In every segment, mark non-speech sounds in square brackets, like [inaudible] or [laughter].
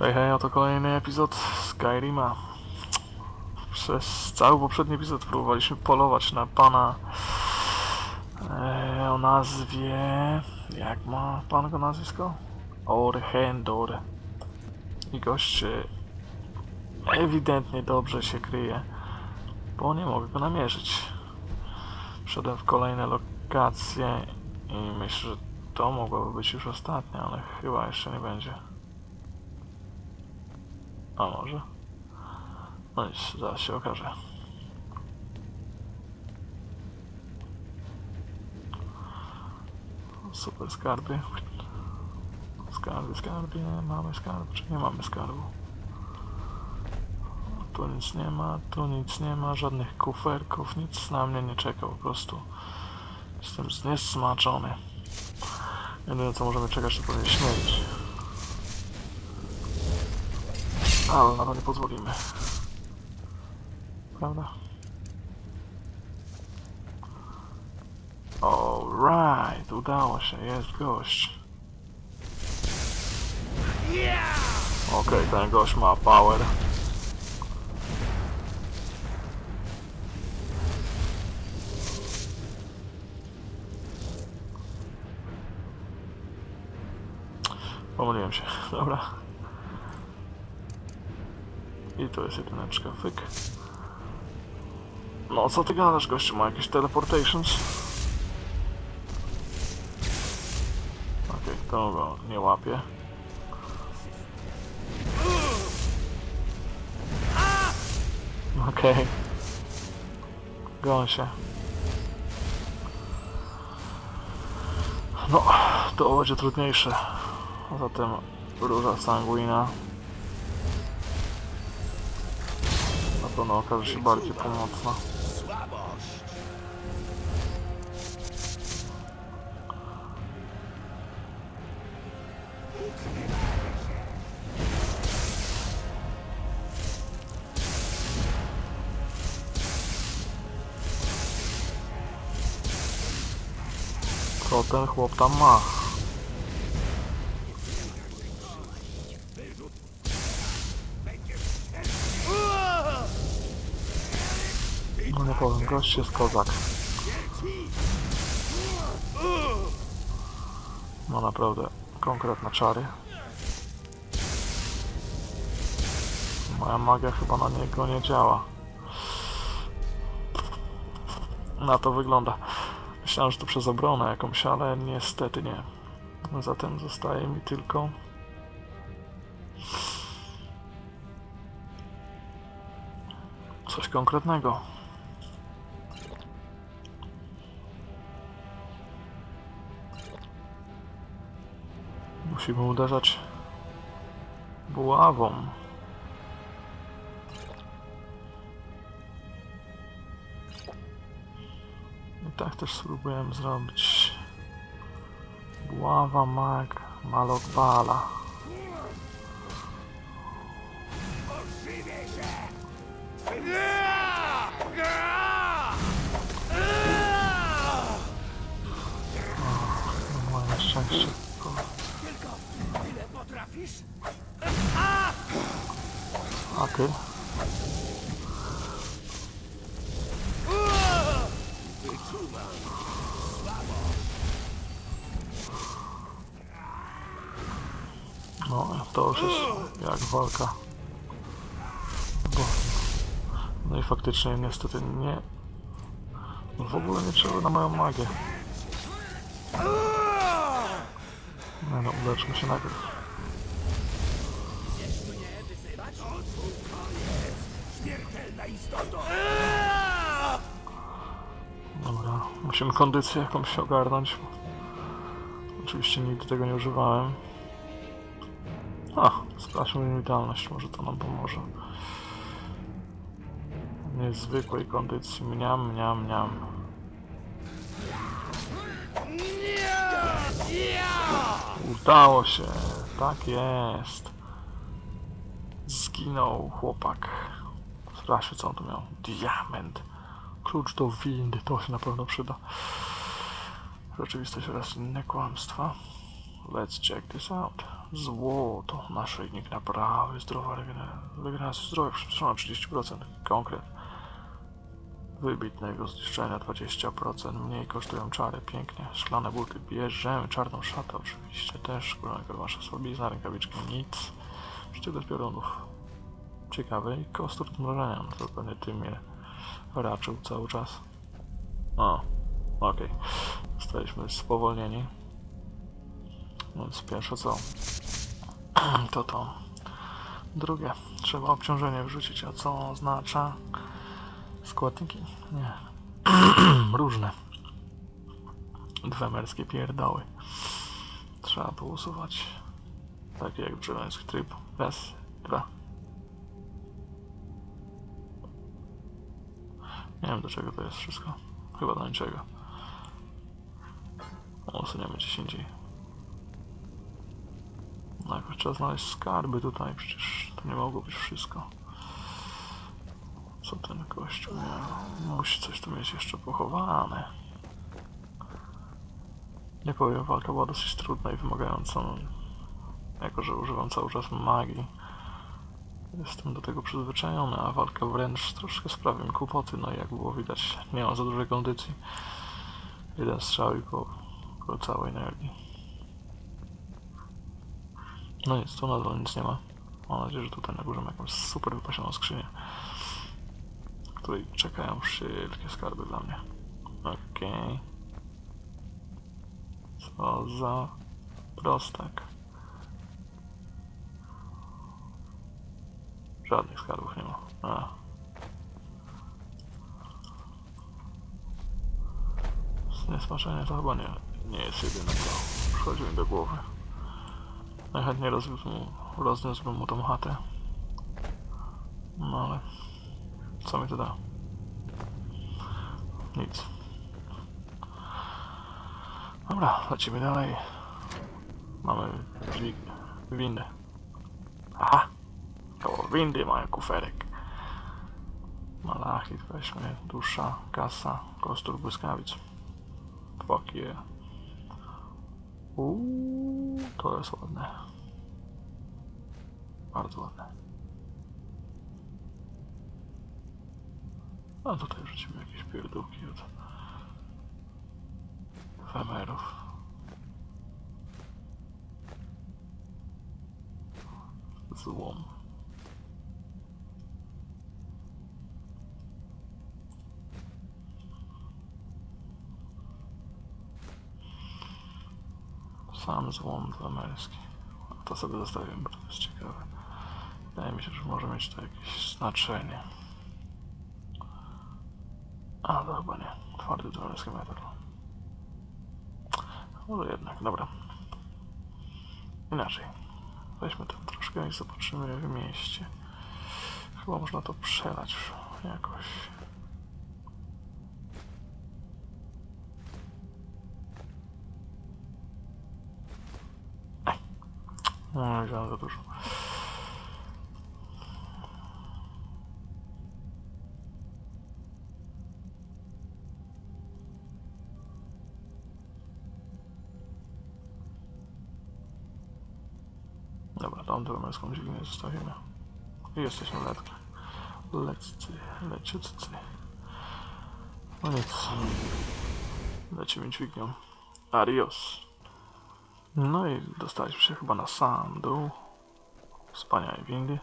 Hej, hej, oto kolejny epizod Skyrima. Przez cały poprzedni epizod próbowaliśmy polować na pana e, o nazwie... Jak ma pan go nazwisko? Orhendor. I gość ewidentnie dobrze się kryje, bo nie mogę go namierzyć. Wszedłem w kolejne lokacje i myślę, że to mogłoby być już ostatnia, ale chyba jeszcze nie będzie. A może? No nic, zaraz się okaże. Super skarby. Skarby, skarby, mamy skarb, czy nie mamy skarbu? Tu nic nie ma, tu nic nie ma, żadnych kuferków, nic na mnie nie czeka, po prostu jestem zniesmaczony. Jedyne co możemy czekać to pewnie śmierć. Ale na to nie pozwolimy. Prawda? Alright, udało się, jest gość. Okej, ten gość ma power. Pomyliłem się, [laughs] dobra. I to jest jedyneczka, fyk. No co ty gadasz, gościu, ma jakieś teleportations? Okej, to go nie łapie. Okej. Gon się. No, to będzie trudniejsze. Zatem róża sanguina. Na pewno okaże się bardziej pomocna. Co ten chłop tam ma? Gość jest kozak. No naprawdę, konkretne czary. Moja magia chyba na niego nie działa. Na to wygląda. Myślałem, że to przez obronę jakąś, ale niestety nie. Zatem zostaje mi tylko... Coś konkretnego. Musimy uderzać buławą. I tak też spróbuję zrobić. Buława mag Malok Bala. No szczęście. Ile potrafisz? A ty? No, to już jest jak walka. No i faktycznie niestety nie... W ogóle nie trzeba na moją magię. No, no, uleczmy się najpierw. Istoto! Dobra, musimy kondycję jakąś ogarnąć. Oczywiście nigdy tego nie używałem. A, sprawdźmy witalność, może to nam pomoże. Niezwykłej kondycji, mniam, mniam, mniam. Udało się, tak jest. Zginął chłopak. Sprawdźmy co on tu miał. Diament. Klucz do windy, to się na pewno przyda. Rzeczywistość oraz inne kłamstwa. Let's check this out. Złoto. Naszyjnik naprawy. Zdrowa regeneracja. Zdrowia przyspieszona 30%. Konkret. Wybitnego zniszczenia 20%. Mniej kosztują czary. Pięknie. Szklane buty. Bierzemy. Czarną szatę oczywiście też. Skóranek wasza słabizna. Rękawiczki nic. Sztylet piorunów. Ciekawe. I kostur mrożenia. To pewnie tym mnie raczył cały czas. O. Okej. Zostaliśmy spowolnieni. Więc pierwsze co? [clears throat] To to. Drugie. Trzeba obciążenie wrzucić. A co oznacza? Składniki? Nie. [clears throat] Różne. Dwa merskie pierdoły. Trzeba pousuwać. Takie jak brzezański tryb. Raz, dwa. Nie wiem do czego to jest wszystko. Chyba do niczego. Usuniemy gdzieś indziej. No jakoś trzeba znaleźć skarby tutaj, przecież to nie mogło być wszystko. Co ten kościół miał? Musi coś tu mieć jeszcze pochowane. Nie powiem, walka była dosyć trudna i wymagająca. no, Jako, że używam cały czas magii. Jestem do tego przyzwyczajony, a walka wręcz troszkę sprawia mi kłopoty. No i jak było widać, nie ma za dużej kondycji. Jeden strzał i po, po całej energii. No nic, tu nadal nic nie ma. Mam nadzieję, że tutaj na górze ma jakąś super wypasioną skrzynię, w której czekają wszelkie skarby dla mnie. Okej. Co za prostak. Żadnych skarbów nie ma. A. Zniesmaczenie to chyba nie, nie jest jedyne, co przychodzi mi do głowy. Najchętniej rozwiózłbym, rozniósłbym mu tą chatę. No ale... Co mi to da? Nic. Dobra, lecimy dalej. Mamy dźwig... windę. Aha! Windy mają kuferek. Malachit weźmy, dusza, kasa, kostur błyskawic. Fuck yeah. Uuu, to jest ładne. Bardzo ładne. A tutaj wrzucimy jakieś pierdółki od femerów. Złom. Sam złom femerski. To sobie zostawię, bo to jest ciekawe. Wydaje mi się, że może mieć to jakieś znaczenie. A, to chyba nie. Twardy dworzewski metal. Może jednak, dobra. Inaczej. Weźmy to troszkę i zobaczymy w mieście. Chyba można to przelać jakoś. No, wziąłem za dużo. Dobra, tą dromeską dźwignię zostawimy. I jesteśmy letki. Leccy, leciutcy. No nic. Lecimy dźwignią. Adios. No i dostaliśmy się chyba na sam dół. Windy.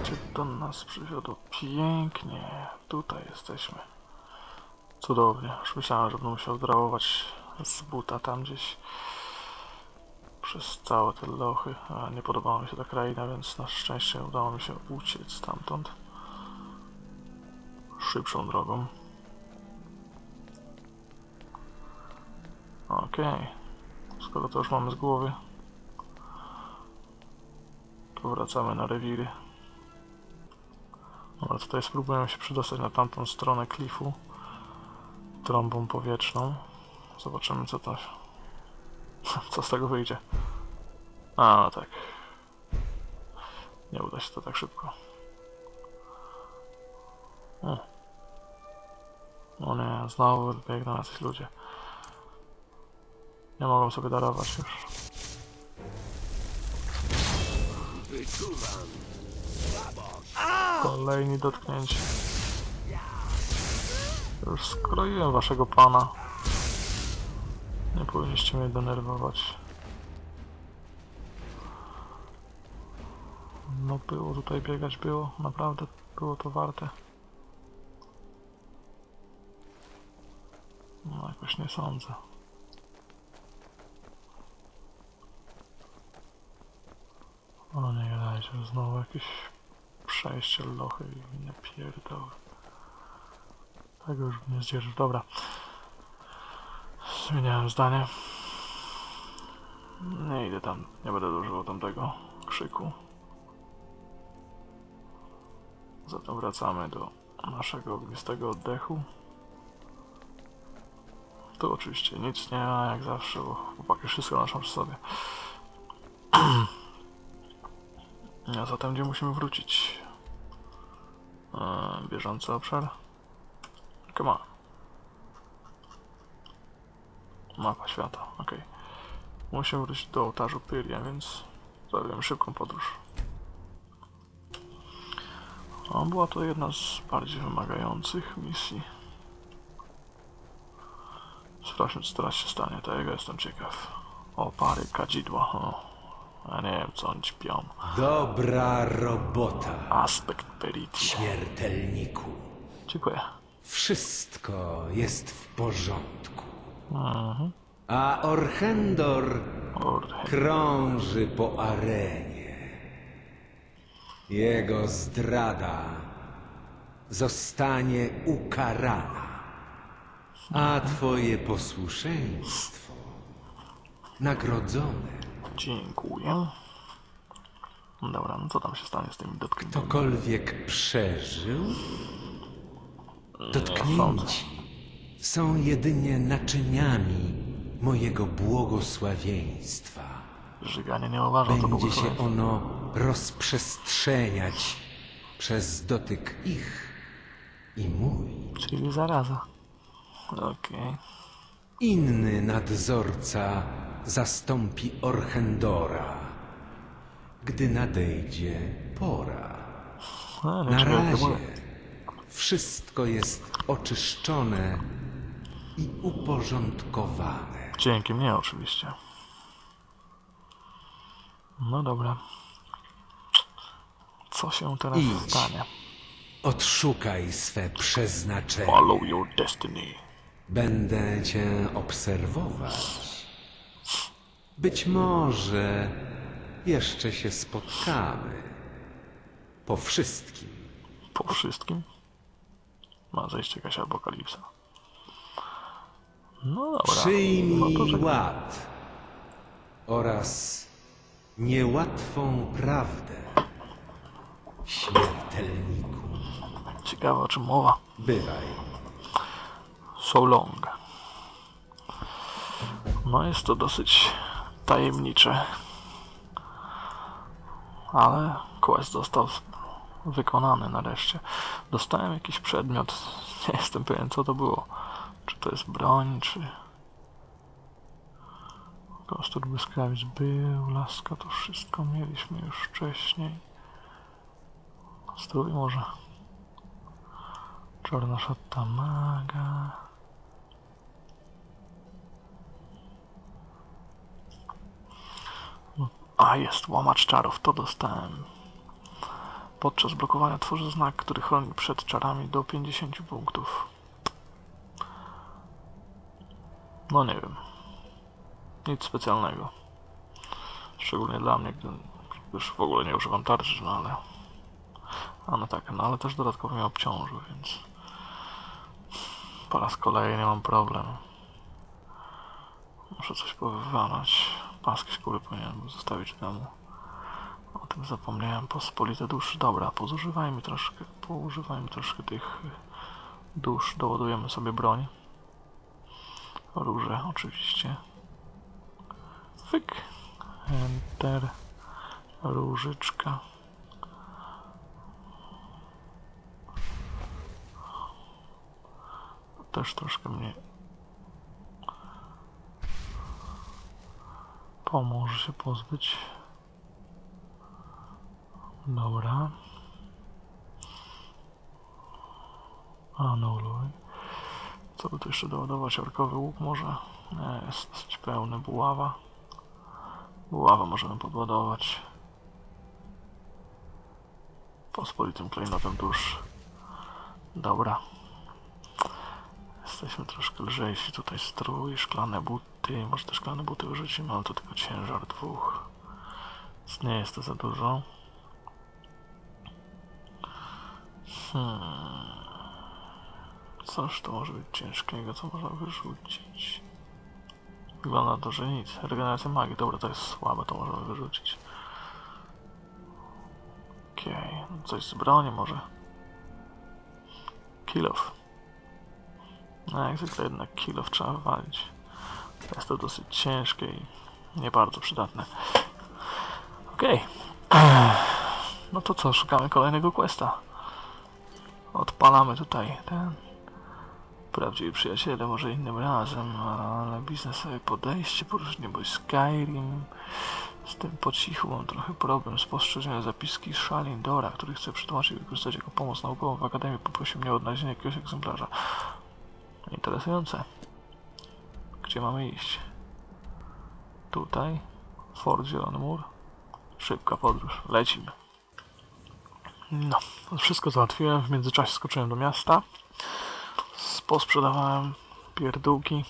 Gdzie to nas przywiodło? Pięknie. Tutaj jesteśmy. Cudownie. Już myślałem, że będę musiał drałować z buta tam gdzieś przez całe te lochy, a nie podobała mi się ta kraina, więc na szczęście udało mi się uciec stamtąd szybszą drogą. Okej, skoro to już mamy z głowy, to wracamy na rewiry. Dobra, tutaj spróbujemy się przedostać na tamtą stronę klifu trąbą powietrzną. Zobaczymy co to [laughs] co z tego wyjdzie? A, no tak. Nie uda się to tak szybko. O. O nie, znowu biegną jacyś ludzie. Nie mogą sobie darować już. Kolejni dotknięci. Już skroiłem waszego pana. Nie powinniście mnie denerwować. No było tutaj biegać, było. Naprawdę było to warte. No jakoś nie sądzę. O nie gadajcie, znowu jakieś przejście, lochy i inne pierdoły. Tego już nie zdzierżysz. Dobra. Zmieniałem zdanie. Nie idę tam, nie będę używał tamtego krzyku. Zatem wracamy do naszego ognistego oddechu. Tu oczywiście nic nie ma, jak zawsze, bo chłopaki wszystko noszą przy sobie. [clears throat] A zatem gdzie musimy wrócić? Eee, bieżący obszar? Come on. Mapa świata, okej. Musimy wrócić do ołtarzu Pyria, więc zrobimy szybką podróż. A była to jedna z bardziej wymagających misji. Sprawdźmy, co teraz się stanie, tego jestem ciekaw. O, pary kadzidła, o. Ja nie wiem, co oni ćpią. Dobra robota, Aspekt Periti. śmiertelniku. Dziękuję. Wszystko jest w porządku. Mhm. A Orchendor Kurde. krąży po arenie. Jego zdrada zostanie ukarana, a twoje posłuszeństwo nagrodzone. Dziękuję. Dobra, no co tam się stanie z tymi dotknięciami? Ktokolwiek przeżył, dotknięci są jedynie naczyniami mojego błogosławieństwa. Żyganie nie uważam to Będzie się ono rozprzestrzeniać przez dotyk ich i mój. Czyli zaraza. Okej. Inny nadzorca zastąpi Orchendora, gdy nadejdzie pora. No, Na razie wszystko jest oczyszczone i uporządkowane. Dzięki mnie oczywiście. No dobra. Co się teraz Idź. stanie? Odszukaj swe przeznaczenie. Follow your destiny. Będę cię obserwować. Być może jeszcze się spotkamy. Po wszystkim. Po wszystkim? Ma zejść jakaś apokalipsa. No dobra. No Przyjmij czekaj. ład oraz niełatwą prawdę, śmiertelniku. Ciekawe o czym mowa. Bywaj. So long. No jest to dosyć tajemnicze. Ale quest został wykonany nareszcie. Dostałem jakiś przedmiot. Nie jestem pewien co to było. Czy to jest broń, czy... Kostur błyskawic był, laska to wszystko mieliśmy już wcześniej. Strój może. Czarna szata maga. A jest, łamacz czarów, to dostałem. Podczas blokowania tworzy znak, który chroni przed czarami do 50 punktów. No nie wiem. Nic specjalnego. Szczególnie dla mnie, gdy już w ogóle nie używam tarczy, no ale... A no tak, no ale też dodatkowo mnie obciążył, więc... Po raz kolejny mam problem. Muszę coś powywalać. Paski skóry powinienem zostawić w domu. O tym zapomniałem. Pospolite dusz. Dobra, pozużywajmy troszkę. Poużywajmy troszkę tych y, dusz. Doładujemy sobie broń. Róże oczywiście. Fyk. Enter. Różyczka. Też troszkę mnie Pomoże się pozbyć. Dobra. Anuluj. Co by tu jeszcze doładować? Orkowy łuk może? Nie, jest dosyć pełny. Buława. Buławę możemy podładować. Pospolitym klejnotem dusz. Dobra. Jesteśmy troszkę lżejsi. Tutaj strój, szklane buty. Może te szklane buty wyrzucimy, ale to tylko ciężar dwóch. Więc nie jest to za dużo. Hmm. Coś to może być ciężkiego, co można wyrzucić. Wygląda na to, że nic. Regeneracja magii, dobra, to jest słabe, to możemy wyrzucić. Okej, no coś z broni może. Kill off. No jak zwykle jednak kill off trzeba wywalić. Jest to dosyć ciężkie i nie bardzo przydatne. Okej. [clears throat] No to co, szukamy kolejnego questa. Odpalamy tutaj ten prawdziwi przyjaciele, może innym razem, ale biznesowe podejście, poróżnie bo Skyrim. Z tym po cichu mam trochę problem. Spostrzeżenia zapiski Shalindora, który chce przetłumaczyć i wykorzystać jako pomoc naukową w Akademii, poprosił mnie o odnalezienie jakiegoś egzemplarza. Interesujące. Gdzie mamy iść? Tutaj. Fort Zielony Mur. Szybka podróż. Lecimy. No, wszystko załatwiłem. W międzyczasie skoczyłem do miasta. Posprzedawałem pierdółki.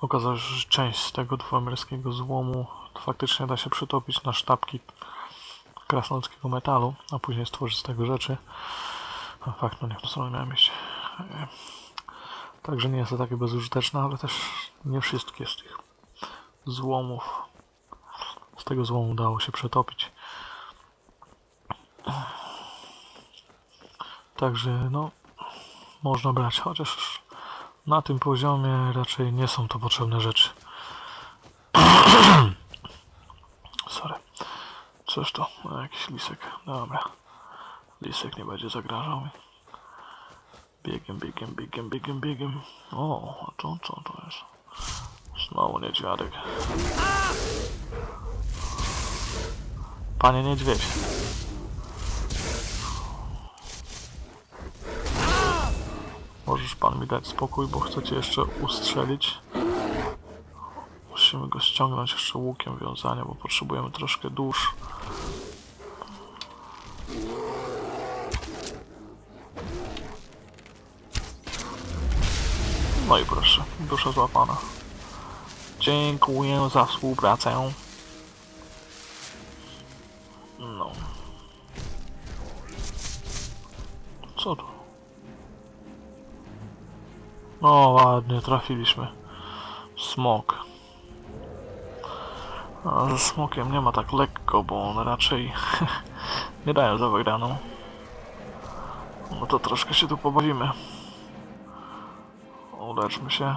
Okazało się, że część z tego dwuemerskiego złomu faktycznie da się przetopić na sztabki krasnoludzkiego metalu, a później stworzyć z tego rzeczy. A fakt, no nie w tą miałem iść. Także nie jest to takie bezużyteczne, ale też nie wszystkie z tych złomów z tego złomu udało się przetopić. Także no można brać, chociaż na tym poziomie raczej nie są to potrzebne rzeczy. [coughs] Sorry. Cóż to? No, jakiś lisek. Dobra. Lisek nie będzie zagrażał mi. Biegiem, biegiem, biegiem, biegiem, biegiem. O, a to co to jest? Znowu niedźwiadek. Panie niedźwiedź. Możesz pan mi dać spokój, bo chcę cię jeszcze ustrzelić. Musimy go ściągnąć jeszcze łukiem wiązania, bo potrzebujemy troszkę dusz. No i proszę, dusza złapana. Dziękuję za współpracę. No. Co to? No ładnie, trafiliśmy. Smok. A ze smokiem nie ma tak lekko, bo on raczej [laughs] nie dają za wygraną. No to troszkę się tu pobawimy. Uleczmy się.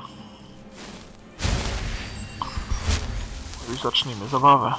I zacznijmy zabawę.